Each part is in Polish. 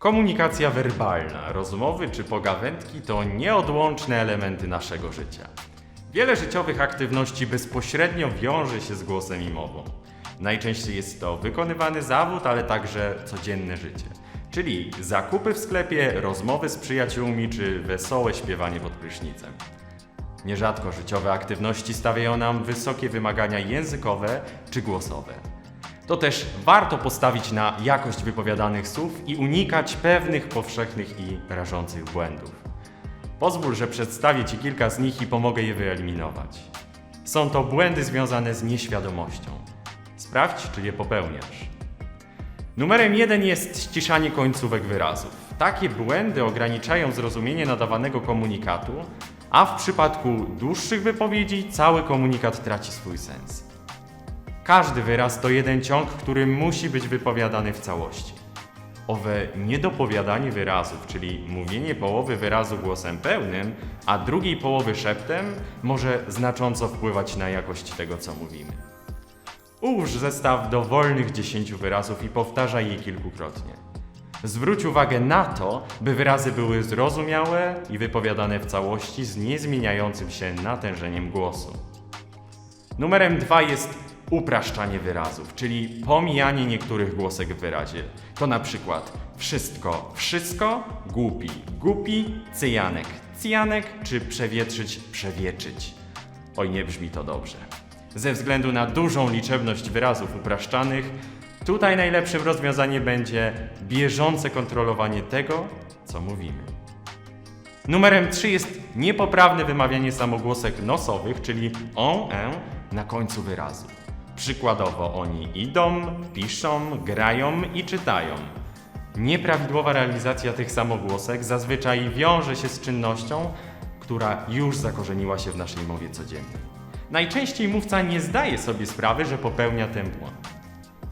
Komunikacja werbalna, rozmowy czy pogawędki to nieodłączne elementy naszego życia. Wiele życiowych aktywności bezpośrednio wiąże się z głosem i mową. Najczęściej jest to wykonywany zawód, ale także codzienne życie. Czyli zakupy w sklepie, rozmowy z przyjaciółmi czy wesołe śpiewanie pod prysznicem. Nierzadko życiowe aktywności stawiają nam wysokie wymagania językowe czy głosowe. To też warto postawić na jakość wypowiadanych słów i unikać pewnych powszechnych i rażących błędów. Pozwól, że przedstawię Ci kilka z nich i pomogę je wyeliminować. Są to błędy związane z nieświadomością. Sprawdź, czy je popełniasz. Numerem jeden jest ściszanie końcówek wyrazów. Takie błędy ograniczają zrozumienie nadawanego komunikatu, a w przypadku dłuższych wypowiedzi cały komunikat traci swój sens. Każdy wyraz to jeden ciąg, który musi być wypowiadany w całości. Owe niedopowiadanie wyrazów, czyli mówienie połowy wyrazu głosem pełnym, a drugiej połowy szeptem, może znacząco wpływać na jakość tego, co mówimy. Ułóż zestaw dowolnych 10 wyrazów i powtarzaj je kilkukrotnie. Zwróć uwagę na to, by wyrazy były zrozumiałe i wypowiadane w całości z niezmieniającym się natężeniem głosu. Numerem dwa jest upraszczanie wyrazów, czyli pomijanie niektórych głosek w wyrazie. To na przykład wszystko, wszystko, głupi, głupi, cyjanek, cyjanek, czy przewietrzyć, przewietrzyć. Oj, nie brzmi to dobrze. Ze względu na dużą liczebność wyrazów upraszczanych, tutaj najlepszym rozwiązaniem będzie bieżące kontrolowanie tego, co mówimy. Numerem 3 jest niepoprawne wymawianie samogłosek nosowych, czyli on, en na końcu wyrazu. Przykładowo oni idą, piszą, grają i czytają. Nieprawidłowa realizacja tych samogłosek zazwyczaj wiąże się z czynnością, która już zakorzeniła się w naszej mowie codziennej. Najczęściej mówca nie zdaje sobie sprawy, że popełnia ten błąd.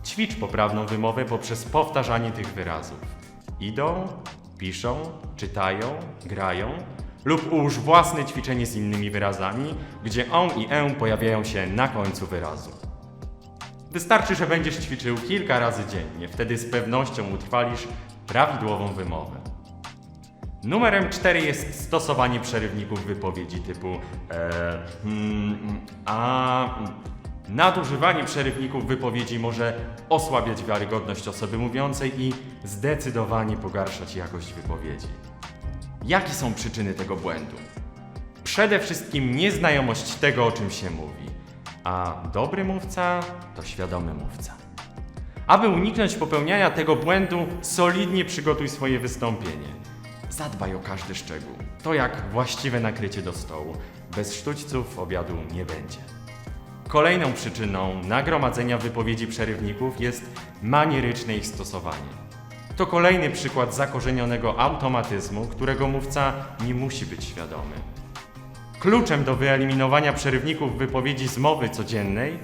Ćwicz poprawną wymowę poprzez powtarzanie tych wyrazów. Idą, piszą, czytają, grają lub ułóż własne ćwiczenie z innymi wyrazami, gdzie on i e pojawiają się na końcu wyrazu. Wystarczy, że będziesz ćwiczył kilka razy dziennie, wtedy z pewnością utrwalisz prawidłową wymowę. Numerem 4 jest stosowanie przerywników wypowiedzi typu e, hmm, a. Nadużywanie przerywników wypowiedzi może osłabiać wiarygodność osoby mówiącej i zdecydowanie pogarszać jakość wypowiedzi. Jakie są przyczyny tego błędu? Przede wszystkim nieznajomość tego, o czym się mówi, a dobry mówca to świadomy mówca. Aby uniknąć popełniania tego błędu, solidnie przygotuj swoje wystąpienie. Zadbaj o każdy szczegół. To jak właściwe nakrycie do stołu. Bez sztućców obiadu nie będzie. Kolejną przyczyną nagromadzenia wypowiedzi przerywników jest manieryczne ich stosowanie. To kolejny przykład zakorzenionego automatyzmu, którego mówca nie musi być świadomy. Kluczem do wyeliminowania przerywników wypowiedzi z mowy codziennej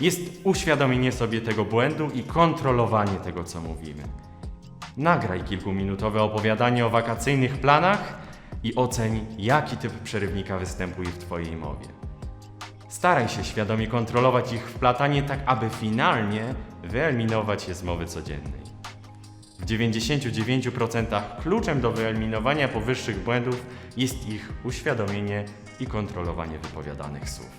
jest uświadomienie sobie tego błędu i kontrolowanie tego, co mówimy. Nagraj kilkuminutowe opowiadanie o wakacyjnych planach i oceń, jaki typ przerywnika występuje w Twojej mowie. Staraj się świadomie kontrolować ich wplatanie tak, aby finalnie wyeliminować je z mowy codziennej. W 99% kluczem do wyeliminowania powyższych błędów jest ich uświadomienie i kontrolowanie wypowiadanych słów.